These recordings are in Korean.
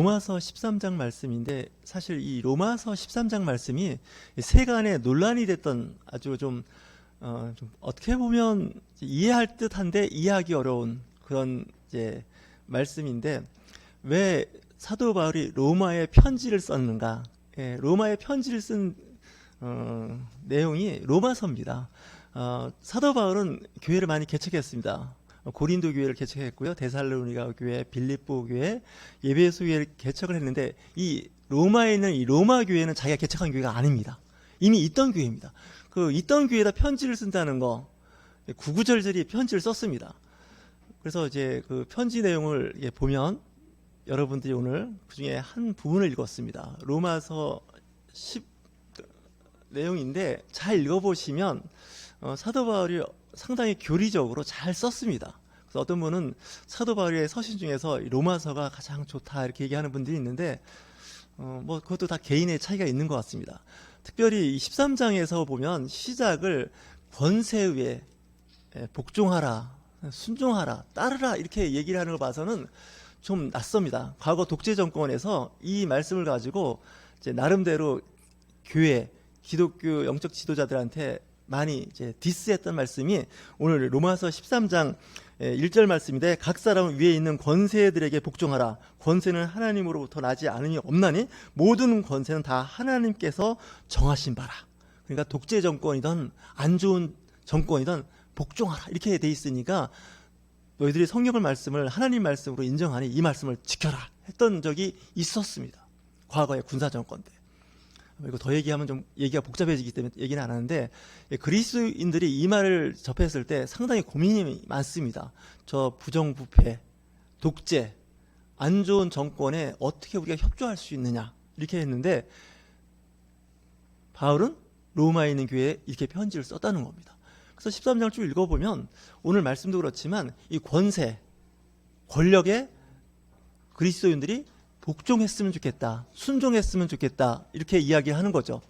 로마서 13장 말씀인데 사실 이 로마서 13장 말씀이 세간에 논란이 됐던 아주 좀, 어, 좀 어떻게 보면 이해할 듯한데 이해하기 어려운 그런 이제 말씀인데 왜 사도 바울이 로마에 편지를 썼는가? 예, 로마에 편지를 쓴 어, 내용이 로마서입니다. 어, 사도 바울은 교회를 많이 개척했습니다. 고린도 교회를 개척했고요. 데살로니가 교회, 빌립보 교회, 예배소 교회를 개척을 했는데 이 로마에 있는 이 로마 교회는 자기가 개척한 교회가 아닙니다. 이미 있던 교회입니다. 그 있던 교회에다 편지를 쓴다는 거 구구절절히 편지를 썼습니다. 그래서 이제 그 편지 내용을 예, 보면 여러분들이 오늘 그 중에 한 부분을 읽었습니다. 로마서 10 내용인데 잘 읽어보시면 어, 사도 바울이 상당히 교리적으로 잘 썼습니다. 그래서 어떤 분은 사도 바울의 서신 중에서 이 로마서가 가장 좋다 이렇게 얘기하는 분들이 있는데 어, 뭐 그것도 다 개인의 차이가 있는 것 같습니다. 특별히 이 13장에서 보면 시작을 권세에 복종하라, 순종하라, 따르라 이렇게 얘기를 하는 걸 봐서는 좀 낯섭니다. 과거 독재 정권에서 이 말씀을 가지고 이제 나름대로 교회, 기독교 영적 지도자들한테 많이 이제 디스했던 말씀이 오늘 로마서 13장 1절 말씀인데 각 사람은 위에 있는 권세들에게 복종하라. 권세는 하나님으로부터 나지 않으니 없나니 모든 권세는 다 하나님께서 정하신 바라. 그러니까 독재 정권이든 안 좋은 정권이든 복종하라. 이렇게 돼 있으니까 너희들이 성경을 말씀을 하나님 말씀으로 인정하니 이 말씀을 지켜라 했던 적이 있었습니다. 과거의 군사 정권 때. 이거 더 얘기하면 좀 얘기가 복잡해지기 때문에 얘기는 안 하는데 예, 그리스인들이 이 말을 접했을 때 상당히 고민이 많습니다. 저 부정부패, 독재, 안 좋은 정권에 어떻게 우리가 협조할 수 있느냐 이렇게 했는데 바울은 로마에 있는 교회에 이렇게 편지를 썼다는 겁니다. 그래서 13장을 쭉 읽어보면 오늘 말씀도 그렇지만 이 권세, 권력에 그리스도인들이 복종했으면 좋겠다. 순종했으면 좋겠다. 이렇게 이야기하는 거죠.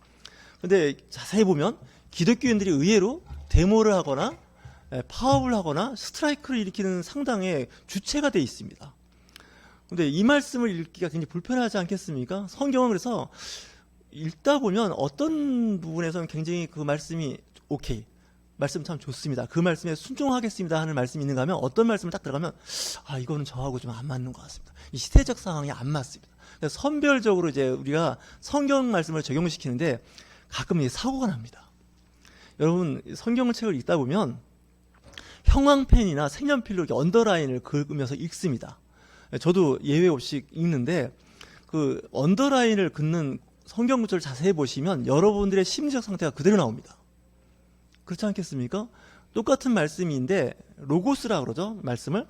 근데 자세히 보면 기독교인들이 의외로 데모를 하거나 에, 파업을 하거나 스트라이크를 일으키는 상당의 주체가 돼 있습니다. 근데 이 말씀을 읽기가 굉장히 불편하지 않겠습니까? 성경은 그래서 읽다 보면 어떤 부분에서는 굉장히 그 말씀이 오케이. 말씀 참 좋습니다. 그 말씀에 순종하겠습니다 하는 말씀이 있는가 하면 어떤 말씀을 딱 들어가면 아 이거는 저하고 좀 안 맞는 것 같습니다. 이 시대적 상황이 안 맞습니다. 그래서 선별적으로 이제 우리가 성경 말씀을 적용시키는데 가끔 이 사고가 납니다. 여러분 성경을 책을 읽다 보면 형광펜이나 색연필로 이렇게 언더라인을 긁으면서 읽습니다. 저도 예외 없이 읽는데 그 언더라인을 긋는 성경 구절을 자세히 보시면 여러분들의 심리적 상태가 그대로 나옵니다. 그렇지 않겠습니까? 똑같은 말씀인데 로고스라 그러죠 말씀을?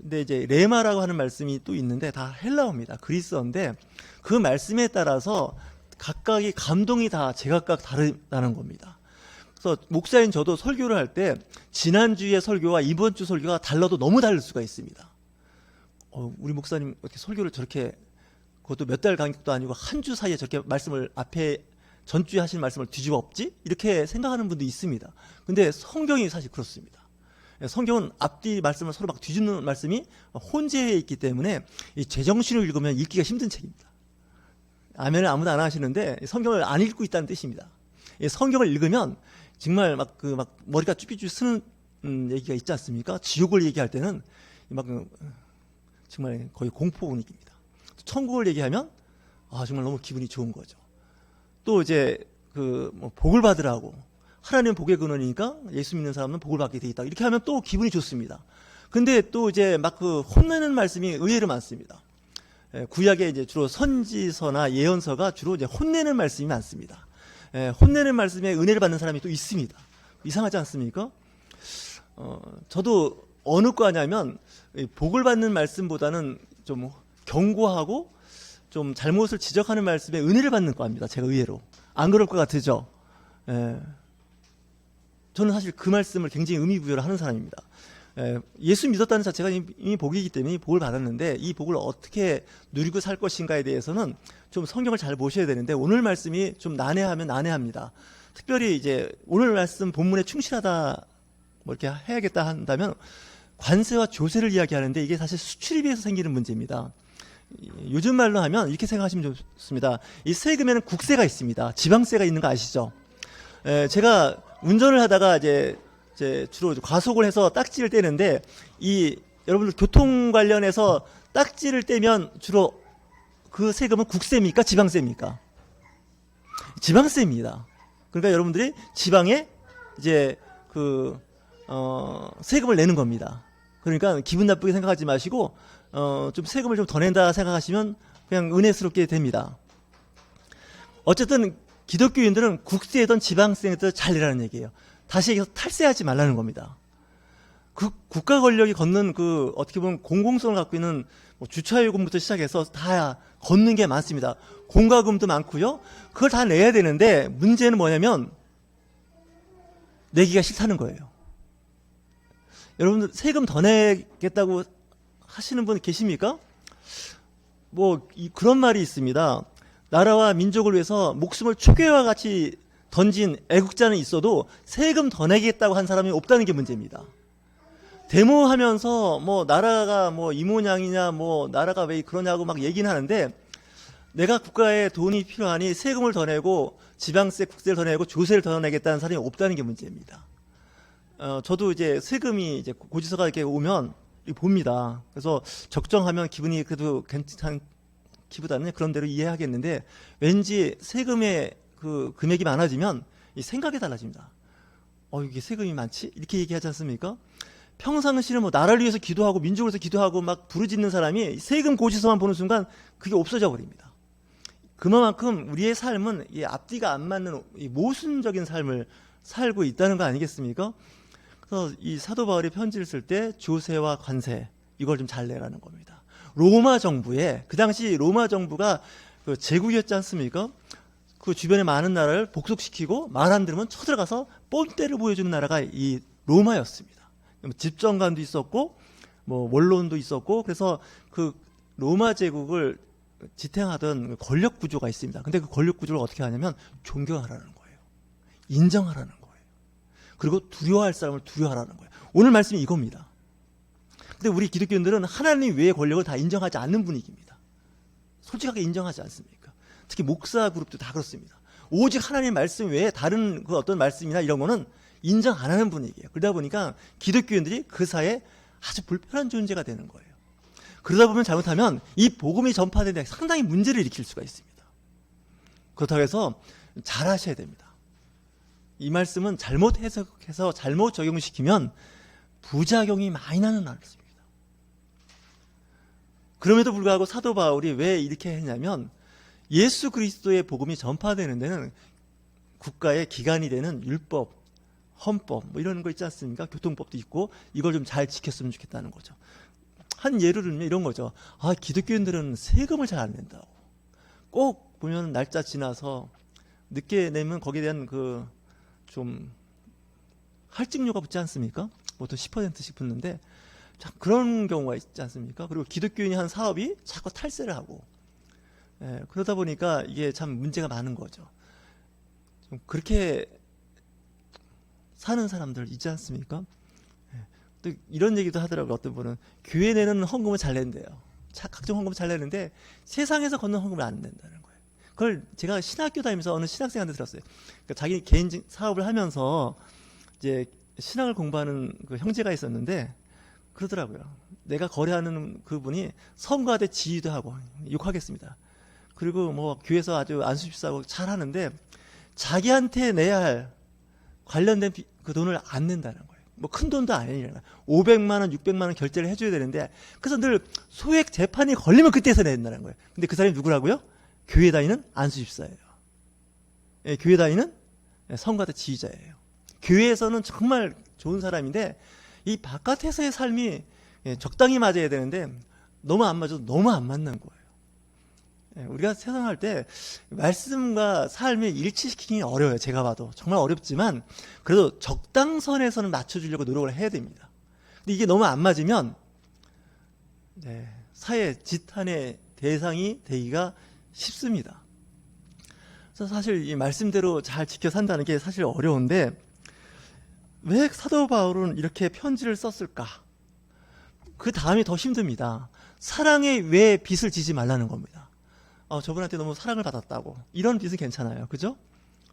근데 이제 레마라고 하는 말씀이 또 있는데 다 헬라어입니다 그리스어인데 그 말씀에 따라서 각각의 감동이 다 제각각 다르다는 겁니다. 그래서 목사인 저도 설교를 할 때 지난주의 설교와 이번 주 설교가 달라도 너무 다를 수가 있습니다. 어, 우리 목사님 이렇게 설교를 저렇게 그것도 몇 달 간격도 아니고 한 주 사이에 저렇게 말씀을 앞에 전주에 하신 말씀을 뒤집어 엎지? 이렇게 생각하는 분도 있습니다. 근데 성경이 사실 그렇습니다. 성경은 앞뒤 말씀을 서로 막 뒤집는 말씀이 혼재해 있기 때문에 이 제정신을 읽으면 읽기가 힘든 책입니다. 아멘을 아무도 안 하시는데 성경을 안 읽고 있다는 뜻입니다. 이 성경을 읽으면 정말 막 그 막 머리가 쭈삐쭈 쓰는 음, 얘기가 있지 않습니까? 지옥을 얘기할 때는 막 그, 정말 거의 공포 분위기입니다. 천국을 얘기하면 아 정말 너무 기분이 좋은 거죠. 또 이제 그 뭐 복을 받으라고 하나님 복의 근원이니까 예수 믿는 사람은 복을 받게 돼 있다. 이렇게 하면 또 기분이 좋습니다. 근데 또 이제 막 그 혼내는 말씀이 의외로 많습니다. 예, 구약에 이제 주로 선지서나 예언서가 주로 이제 혼내는 말씀이 많습니다. 예, 혼내는 말씀에 은혜를 받는 사람이 또 있습니다. 이상하지 않습니까? 어, 저도 어느 과냐면 복을 받는 말씀보다는 좀 경고하고 좀 잘못을 지적하는 말씀에 은혜를 받는 과입니다. 제가 의외로. 안 그럴 것 같으죠? 예. 저는 사실 그 말씀을 굉장히 의미 부여를 하는 사람입니다. 예, 예수 믿었다는 자체가 이미 복이기 때문에 복을 받았는데 이 복을 어떻게 누리고 살 것인가에 대해서는 좀 성경을 잘 보셔야 되는데 오늘 말씀이 좀 난해하면 난해합니다. 특별히 이제 오늘 말씀 본문에 충실하다 뭐 이렇게 해야겠다 한다면 관세와 조세를 이야기하는데 이게 사실 수출입에서 생기는 문제입니다. 요즘 말로 하면 이렇게 생각하시면 좋습니다. 이 세금에는 국세가 있습니다. 지방세가 있는 거 아시죠? 에, 제가 운전을 하다가 이제, 이제 주로 과속을 해서 딱지를 떼는데 이 여러분들 교통 관련해서 딱지를 떼면 주로 그 세금은 국세입니까? 지방세입니까? 지방세입니다. 그러니까 여러분들이 지방에 이제 그, 어, 세금을 내는 겁니다. 그러니까 기분 나쁘게 생각하지 마시고, 어, 좀 세금을 좀 더 낸다 생각하시면 그냥 은혜스럽게 됩니다. 어쨌든 기독교인들은 국세든 지방세든 잘 내라는 얘기예요. 다시 얘기해서 탈세하지 말라는 겁니다. 그 국가 권력이 걷는 그 어떻게 보면 공공성을 갖고 있는 뭐 주차요금부터 시작해서 다 걷는 게 많습니다. 공과금도 많고요. 그걸 다 내야 되는데 문제는 뭐냐면 내기가 싫다는 거예요. 여러분들 세금 더 내겠다고 하시는 분 계십니까? 뭐 이- 그런 말이 있습니다. 나라와 민족을 위해서 목숨을 초계와 같이 던진 애국자는 있어도 세금 더 내겠다고 한 사람이 없다는 게 문제입니다. 데모하면서 뭐 나라가 뭐 이 모양이냐 뭐 나라가 왜 그러냐고 막 얘기는 하는데 내가 국가에 돈이 필요하니 세금을 더 내고 지방세, 국세를 더 내고 조세를 더 내겠다는 사람이 없다는 게 문제입니다. 어, 저도 이제 세금이 이제 고지서가 이렇게 오면 봅니다. 그래서 적정하면 기분이 그래도 괜찮 기보다는 그런 대로 이해하겠는데 왠지 세금의 그 금액이 많아지면 이 생각이 달라집니다. 어, 이게 세금이 많지? 이렇게 얘기하지 않습니까? 평상시에 뭐 나라를 위해서 기도하고 민족을 위해서 기도하고 막 부르짖는 사람이 세금 고지서만 보는 순간 그게 없어져 버립니다. 그만큼 우리의 삶은 이 앞뒤가 안 맞는 이 모순적인 삶을 살고 있다는 거 아니겠습니까? 그래서 이 사도 바울이 편지를 쓸 때 조세와 관세 이걸 좀 잘 내라는 겁니다. 로마 정부에 그 당시 로마 정부가 그 제국이었지 않습니까? 그 주변의 많은 나라를 복속시키고 말 안 들으면 쳐들어가서 뽐때를 보여주는 나라가 이 로마였습니다. 집정관도 있었고 뭐 원론도 있었고 그래서 그 로마 제국을 지탱하던 권력 구조가 있습니다. 근데 그 권력 구조를 어떻게 하냐면 존경하라는 거예요. 인정하라는 거예요. 그리고 두려워할 사람을 두려워하라는 거예요. 오늘 말씀이 이겁니다. 근데 우리 기독교인들은 하나님 외의 권력을 다 인정하지 않는 분위기입니다. 솔직하게 인정하지 않습니까? 특히 목사 그룹도 다 그렇습니다. 오직 하나님 말씀 외에 다른 그 어떤 말씀이나 이런 거는 인정 안 하는 분위기예요. 그러다 보니까 기독교인들이 그 사이에 아주 불편한 존재가 되는 거예요. 그러다 보면 잘못하면 이 복음이 전파되는 데 상당히 문제를 일으킬 수가 있습니다. 그렇다고 해서 잘 하셔야 됩니다. 이 말씀은 잘못 해석해서 잘못 적용시키면 부작용이 많이 나는 말씀입니다. 그럼에도 불구하고 사도 바울이 왜 이렇게 했냐면 예수 그리스도의 복음이 전파되는 데는 국가의 기관이 되는 율법, 헌법 뭐 이런 거 있지 않습니까? 교통법도 있고 이걸 좀 잘 지켰으면 좋겠다는 거죠. 한 예를 들면 이런 거죠. 아 기독교인들은 세금을 잘 안 낸다고. 꼭 보면 날짜 지나서 늦게 내면 거기에 대한 그 좀 할증료가 붙지 않습니까? 보통 10%씩 붙는데 자, 그런 경우가 있지 않습니까? 그리고 기독교인이 한 사업이 자꾸 탈세를 하고 예, 그러다 보니까 이게 참 문제가 많은 거죠. 좀 그렇게 사는 사람들 있지 않습니까? 예, 또 이런 얘기도 하더라고요. 어떤 분은 교회 내는 헌금을 잘 낸대요. 자, 각종 헌금을 잘 내는데 세상에서 걷는 헌금을 안 낸다는 거예요. 그걸 제가 신학교 다니면서 어느 신학생한테 들었어요. 그러니까 자기 개인 사업을 하면서 이제 신학을 공부하는 그 형제가 있었는데 그러더라고요. 내가 거래하는 그분이 성가대 지휘도 하고 욕하겠습니다. 그리고 뭐 교회에서 아주 안수 집사하고 잘 하는데 자기한테 내야 할 관련된 비- 그 돈을 안 낸다는 거예요. 뭐 큰 돈도 아니라 500만 원, 600만 원 결제를 해줘야 되는데 그래서 늘 소액 재판이 걸리면 그때서 낸다는 거예요. 근데 그 사람이 누구라고요? 교회 다니는 안수 집사예요. 예, 교회 다니는 성가대 지휘자예요. 교회에서는 정말 좋은 사람인데 이 바깥에서의 삶이 예, 적당히 맞아야 되는데 너무 안 맞아도 너무 안 맞는 거예요. 예, 우리가 세상할 때 말씀과 삶을 일치시키기 어려워요. 제가 봐도 정말 어렵지만 그래도 적당선에서는 맞춰주려고 노력을 해야 됩니다. 근데 이게 너무 안 맞으면 네, 사회 지탄의 대상이 되기가 쉽습니다. 그래서 사실 이 말씀대로 잘 지켜 산다는 게 사실 어려운데 왜 사도 바울은 이렇게 편지를 썼을까? 그 다음이 더 힘듭니다. 사랑에 왜 빚을 지지 말라는 겁니다. 어, 저분한테 너무 사랑을 받았다고. 이런 빚은 괜찮아요. 그죠?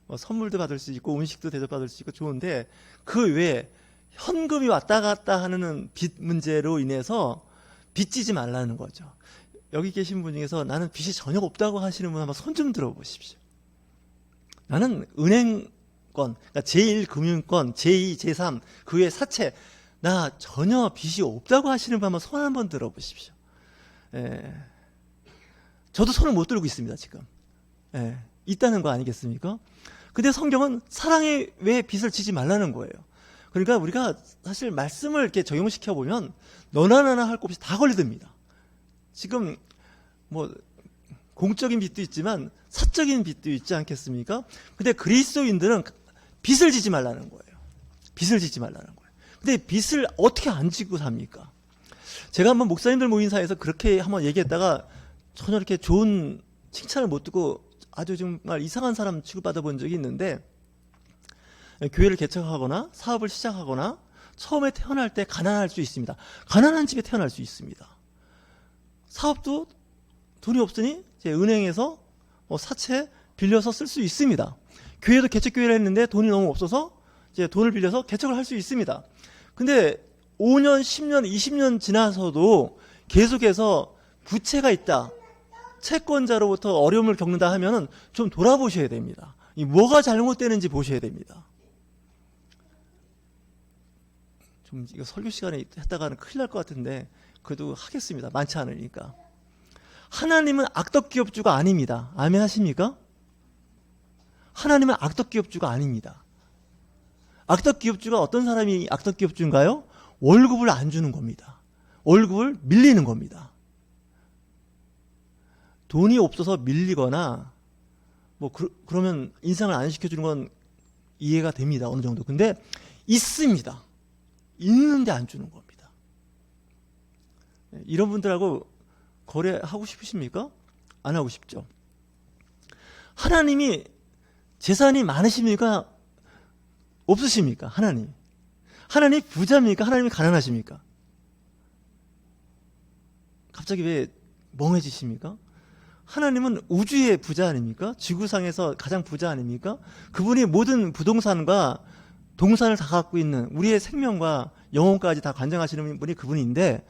어, 선물도 받을 수 있고 음식도 대접받을 수 있고 좋은데 그 외에 현금이 왔다 갔다 하는 빚 문제로 인해서 빚지지 말라는 거죠. 여기 계신 분 중에서 나는 빚이 전혀 없다고 하시는 분 한번 손 좀 들어보십시오. 나는 은행권, 그러니까 제1금융권, 제2, 제3, 그 외 사채, 나 전혀 빚이 없다고 하시는 분 한번 손 한번 들어보십시오. 예. 저도 손을 못 들고 있습니다, 지금. 예. 있다는 거 아니겠습니까? 근데 성경은 사랑에 왜 빚을 지지 말라는 거예요. 그러니까 우리가 사실 말씀을 이렇게 적용시켜 보면 너나 나나 할 것 없이 다 걸리듭니다. 지금 뭐 공적인 빚도 있지만 사적인 빚도 있지 않겠습니까? 근데 그리스도인들은 빚을 지지 말라는 거예요. 빚을 지지 말라는 거예요. 근데 빚을 어떻게 안 지고 삽니까? 제가 한번 목사님들 모인 사이에서 그렇게 한번 얘기했다가 전혀 이렇게 좋은 칭찬을 못 듣고 아주 정말 이상한 사람 취급받아 본 적이 있는데 교회를 개척하거나 사업을 시작하거나 처음에 태어날 때 가난할 수 있습니다. 가난한 집에 태어날 수 있습니다. 사업도 돈이 없으니 은행에서 뭐 사채 빌려서 쓸 수 있습니다. 교회도 개척 교회를 했는데 돈이 너무 없어서 이제 돈을 빌려서 개척을 할 수 있습니다. 근데 5년, 10년, 20년 지나서도 계속해서 부채가 있다. 채권자로부터 어려움을 겪는다 하면은 좀 돌아보셔야 됩니다. 이 뭐가 잘못되는지 보셔야 됩니다. 좀 이거 설교 시간에 했다가는 큰일 날 것 같은데 그래도 하겠습니다. 많지 않으니까. 하나님은 악덕 기업주가 아닙니다. 아멘 하십니까? 하나님은 악덕 기업주가 아닙니다. 악덕 기업주가 어떤 사람이 악덕 기업주인가요? 월급을 안 주는 겁니다. 월급을 밀리는 겁니다. 돈이 없어서 밀리거나 뭐 그, 러면 인상을 안 시켜주는 건 이해가 됩니다. 어느 정도. 근데 있습니다. 있는데 안 주는 겁니다. 이런 분들하고 거래하고 싶으십니까? 안 하고 싶죠. 하나님이 재산이 많으십니까? 없으십니까? 하나님. 하나님 부자입니까? 하나님이 가난하십니까? 갑자기 왜 멍해지십니까? 하나님은 우주의 부자 아닙니까? 지구상에서 가장 부자 아닙니까? 그분이 모든 부동산과 동산을 다 갖고 있는 우리의 생명과 영혼까지 다 관장하시는 분이 그분인데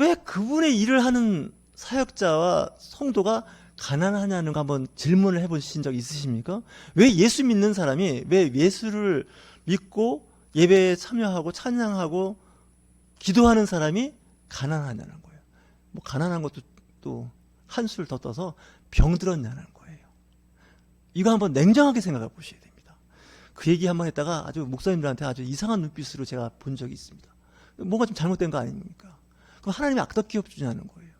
왜 그분의 일을 하는 사역자와 성도가 가난하냐는 거 한번 질문을 해보신 적 있으십니까? 왜 예수 믿는 사람이 왜 예수를 믿고 예배에 참여하고 찬양하고 기도하는 사람이 가난하냐는 거예요. 뭐 가난한 것도 또 한술 더 떠서 병들었냐는 거예요. 이거 한번 냉정하게 생각해 보셔야 됩니다. 그 얘기 한번 했다가 아주 목사님들한테 아주 이상한 눈빛으로 제가 본 적이 있습니다. 뭔가 좀 잘못된 거 아닙니까? 그럼 하나님이 악덕 기업 주냐는 거예요.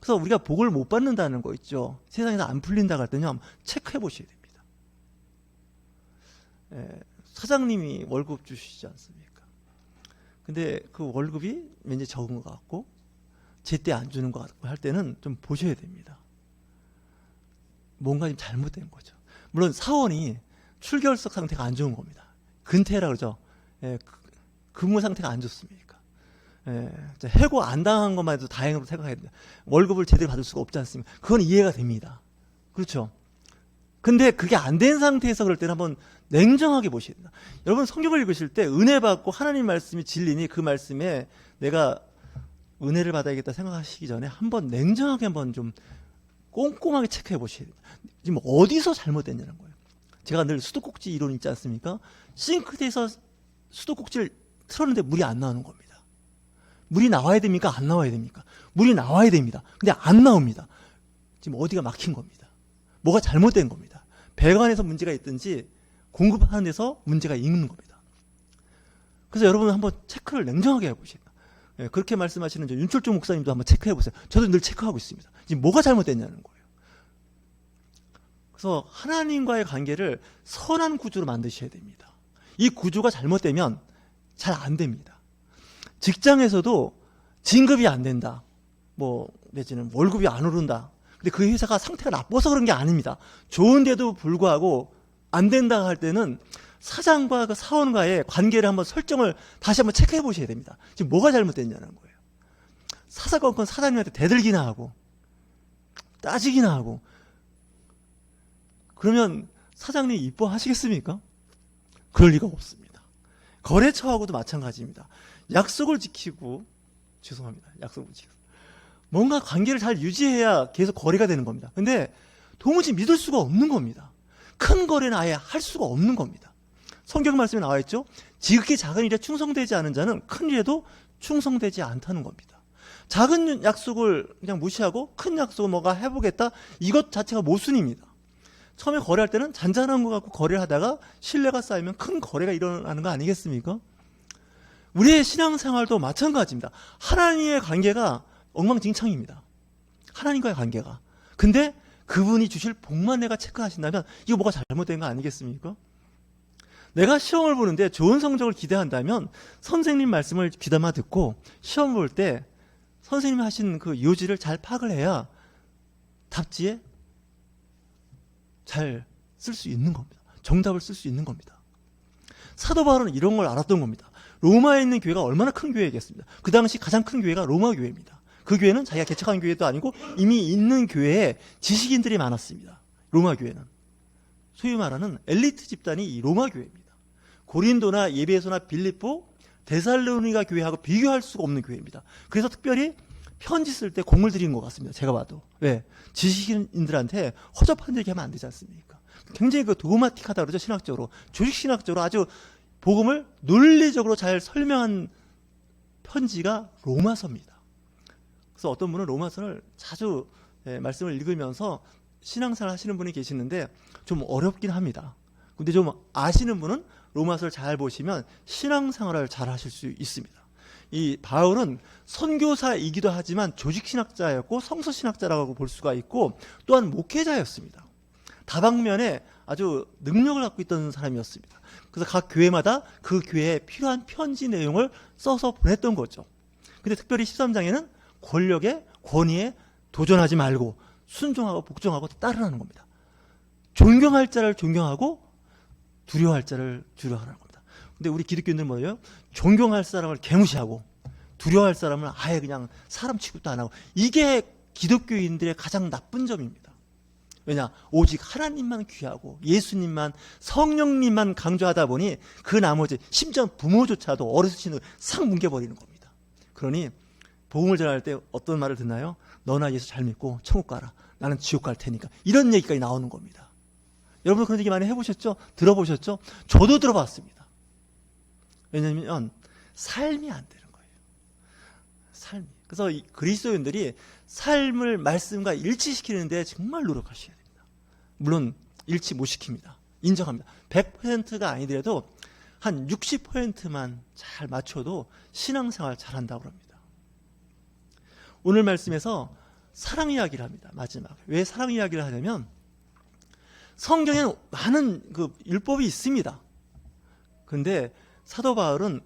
그래서 우리가 복을 못 받는다는 거 있죠. 세상에서 안 풀린다고 할 때는 한번 체크해 보셔야 됩니다. 예, 사장님이 월급 주시지 않습니까? 근데 그 월급이 왠지 적은 것 같고 제때 안 주는 것 같고 할 때는 좀 보셔야 됩니다. 뭔가 좀 잘못된 거죠. 물론 사원이 출결석 상태가 안 좋은 겁니다. 근태라 그러죠. 예, 그- 근무 상태가 안 좋습니까? 예, 해고 안 당한 것만 해도 다행으로 생각해야 됩니다. 월급을 제대로 받을 수가 없지 않습니까? 그건 이해가 됩니다. 그렇죠? 근데 그게 안 된 상태에서 그럴 때는 한번 냉정하게 보셔야 된다. 여러분 성경을 읽으실 때 은혜 받고 하나님 말씀이 진리니 그 말씀에 내가 은혜를 받아야겠다 생각하시기 전에 한번 냉정하게 한번 좀 꼼꼼하게 체크해 보셔야 됩니다. 지금 어디서 잘못됐냐는 거예요. 제가 늘 수도꼭지 이론 있지 않습니까? 싱크대에서 수도꼭지를 틀었는데 물이 안 나오는 겁니다. 물이 나와야 됩니까? 안 나와야 됩니까? 물이 나와야 됩니다. 근데 안 나옵니다. 지금 어디가 막힌 겁니다. 뭐가 잘못된 겁니다. 배관에서 문제가 있든지 공급하는 데서 문제가 있는 겁니다. 그래서 여러분 한번 체크를 냉정하게 해보시다. 예, 그렇게 말씀하시는 저 윤철종 목사님도 한번 체크해 보세요. 저도 늘 체크하고 있습니다. 지금 뭐가 잘못됐냐는 거예요. 그래서 하나님과의 관계를 선한 구조로 만드셔야 됩니다. 이 구조가 잘못되면 잘 안 됩니다. 직장에서도 진급이 안 된다. 뭐 내지는 월급이 안 오른다. 근데 그 회사가 상태가 나빠서 그런 게 아닙니다. 좋은데도 불구하고 안 된다 할 때는 사장과 그 사원과의 관계를 한번 설정을 다시 한번 체크해 보셔야 됩니다. 지금 뭐가 잘못됐냐는 거예요. 사사건건 사장님한테 대들기나 하고 따지기나 하고 그러면 사장님 이뻐하시겠습니까? 그럴 리가 없습니다. 거래처하고도 마찬가지입니다. 약속을 지키고 죄송합니다. 약속을 지키고 뭔가 관계를 잘 유지해야 계속 거래가 되는 겁니다. 근데 도무지 믿을 수가 없는 겁니다. 큰 거래는 아예 할 수가 없는 겁니다. 성경 말씀에 나와 있죠. 지극히 작은 일에 충성되지 않은 자는 큰 일에도 충성되지 않다는 겁니다. 작은 약속을 그냥 무시하고 큰 약속을 뭐가 해보겠다 이것 자체가 모순입니다. 처음에 거래할 때는 잔잔한 거 갖고 거래를 하다가 신뢰가 쌓이면 큰 거래가 일어나는 거 아니겠습니까? 우리의 신앙생활도 마찬가지입니다. 하나님의 관계가 엉망진창입니다. 하나님과의 관계가. 근데 그분이 주실 복만 내가 체크하신다면 이거 뭐가 잘못된 거 아니겠습니까? 내가 시험을 보는데 좋은 성적을 기대한다면 선생님 말씀을 귀담아 듣고 시험 볼 때 선생님이 하신 그 요지를 잘 파악을 해야 답지에 잘 쓸 수 있는 겁니다. 정답을 쓸 수 있는 겁니다. 사도 바울은 이런 걸 알았던 겁니다. 로마에 있는 교회가 얼마나 큰 교회겠습니다. 그 당시 가장 큰 교회가 로마 교회입니다. 그 교회는 자기가 개척한 교회도 아니고 이미 있는 교회에 지식인들이 많았습니다. 로마 교회는. 소위 말하는 엘리트 집단이 이 로마 교회입니다. 고린도나 예배소나 빌립보, 데살로니가 교회하고 비교할 수가 없는 교회입니다. 그래서 특별히 편지 쓸 때 공을 들인 것 같습니다. 제가 봐도. 왜? 지식인들한테 허접한 얘기 하면 안 되지 않습니까? 굉장히 그 도그마틱하다 그러죠, 신학적으로. 조직신학적으로 아주 복음을 논리적으로 잘 설명한 편지가 로마서입니다. 그래서 어떤 분은 로마서를 자주 예, 말씀을 읽으면서 신앙생활 하시는 분이 계시는데 좀 어렵긴 합니다. 근데 좀 아시는 분은 로마서를 잘 보시면 신앙생활을 잘 하실 수 있습니다. 이 바울은 선교사이기도 하지만 조직신학자였고 성서신학자라고 볼 수가 있고 또한 목회자였습니다. 다방면에 아주 능력을 갖고 있던 사람이었습니다. 그래서 각 교회마다 그 교회에 필요한 편지 내용을 써서 보냈던 거죠. 근데 특별히 13장에는 권력에 권위에 도전하지 말고 순종하고 복종하고 따르라는 겁니다. 존경할 자를 존경하고 두려워할 자를 두려워하라는 겁니다. 근데 우리 기독교인들은 뭐예요? 존경할 사람을 개무시하고 두려워할 사람을 아예 그냥 사람 취급도 안 하고 이게 기독교인들의 가장 나쁜 점입니다. 왜냐? 오직 하나님만 귀하고 예수님만 성령님만 강조하다 보니 그 나머지 심지어 부모조차도 어르신을 싹 뭉개버리는 겁니다. 그러니 복음을 전할 때 어떤 말을 듣나요? 너나 예수 잘 믿고 천국 가라. 나는 지옥 갈 테니까. 이런 얘기까지 나오는 겁니다. 여러분 그런 얘기 많이 해보셨죠? 들어보셨죠? 저도 들어봤습니다. 왜냐면 삶이 안 되는 거예요. 삶이. 그래서 이 그리스도인들이 삶을 말씀과 일치시키는데 정말 노력하셔야 됩니다. 물론 일치 못 시킵니다. 인정합니다. 100%가 아니더라도 한 60%만 잘 맞춰도 신앙생활 잘한다고 합니다. 오늘 말씀에서 사랑 이야기를 합니다. 마지막. 왜 사랑 이야기를 하냐면 성경에는 많은 그 율법이 있습니다. 근데 사도 바울은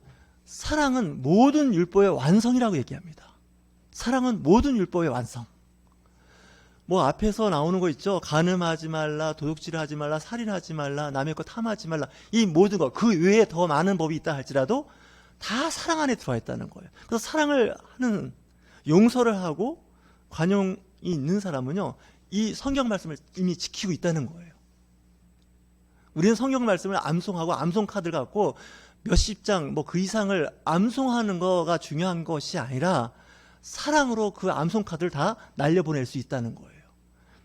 사랑은 모든 율법의 완성이라고 얘기합니다. 사랑은 모든 율법의 완성. 뭐 앞에서 나오는 거 있죠. 간음하지 말라, 도둑질하지 말라, 살인하지 말라, 남의 것 탐하지 말라. 이 모든 것, 그 외에 더 많은 법이 있다 할지라도 다 사랑 안에 들어와 있다는 거예요. 그래서 사랑을 하는 용서를 하고 관용이 있는 사람은요, 이 성경 말씀을 이미 지키고 있다는 거예요. 우리는 성경 말씀을 암송하고 암송 카드를 갖고 몇십 장 뭐 그 이상을 암송하는 거가 중요한 것이 아니라 사랑으로 그 암송 카드를 다 날려보낼 수 있다는 거예요.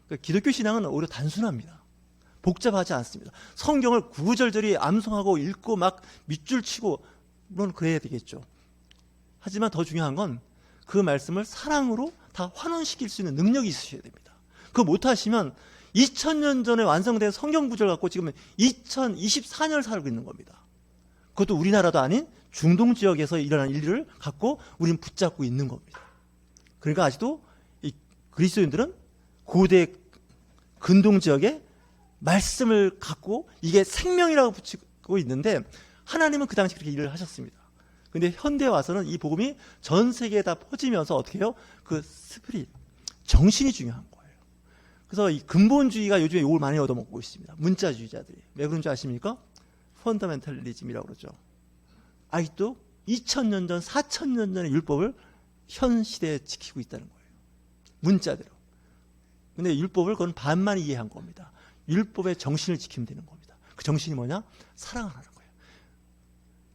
그러니까 기독교 신앙은 오히려 단순합니다. 복잡하지 않습니다. 성경을 구구절절히 암송하고 읽고 막 밑줄 치고 물론 그래야 되겠죠. 하지만 더 중요한 건 그 말씀을 사랑으로 다 환원시킬 수 있는 능력이 있으셔야 됩니다. 그거 못하시면 2000년 전에 완성된 성경 구절 갖고 지금 2024년을 살고 있는 겁니다. 그것도 우리나라도 아닌 중동 지역에서 일어난 일을 갖고 우리는 붙잡고 있는 겁니다. 그러니까 아직도 이 그리스도인들은 고대 근동 지역에 말씀을 갖고 이게 생명이라고 붙이고 있는데 하나님은 그 당시 그렇게 일을 하셨습니다. 근데 현대 와서는 이 복음이 전 세계에 다 퍼지면서 어떻게 해요? 그 스피릿, 정신이 중요한 거예요. 그래서 이 근본주의가 요즘에 욕을 많이 얻어먹고 있습니다. 문자주의자들이. 왜 그런지 아십니까? 펀더멘탈리즘이라고 그러죠. 아직도 2000년 전, 4000년 전의 율법을 현 시대에 지키고 있다는 거예요. 문자대로. 근데 율법을 그건 반만 이해한 겁니다. 율법의 정신을 지키면 되는 겁니다. 그 정신이 뭐냐? 사랑하라는 거예요.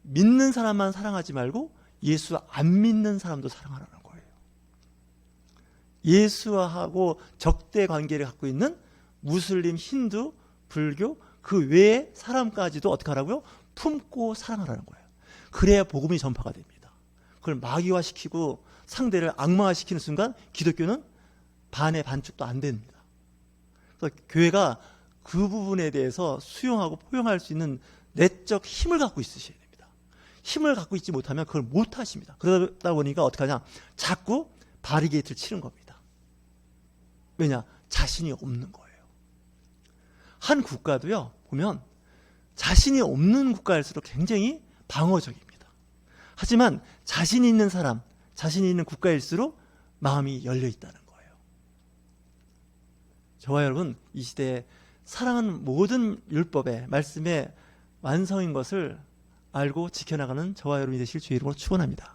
믿는 사람만 사랑하지 말고 예수 안 믿는 사람도 사랑하라는 거예요. 예수하고 적대 관계를 갖고 있는 무슬림, 힌두, 불교 그 외의 사람까지도 어떻게 하라고요? 품고 사랑하라는 거예요. 그래야 복음이 전파가 됩니다. 그걸 마귀화시키고 상대를 악마화시키는 순간 기독교는 반의 반쪽도 안 됩니다. 그래서 교회가 그 부분에 대해서 수용하고 포용할 수 있는 내적 힘을 갖고 있으셔야 됩니다. 힘을 갖고 있지 못하면 그걸 못 하십니다. 그러다 보니까 어떻게 하냐? 자꾸 바리게이트를 치는 겁니다. 왜냐? 자신이 없는 거예요. 한 국가도요, 보면 자신이 없는 국가일수록 굉장히 방어적입니다. 하지만 자신이 있는 사람, 자신이 있는 국가일수록 마음이 열려 있다는 거예요. 저와 여러분, 이 시대에 사랑은 모든 율법의 말씀의 완성인 것을 알고 지켜나가는 저와 여러분이 되실 주의 이름으로 축원합니다.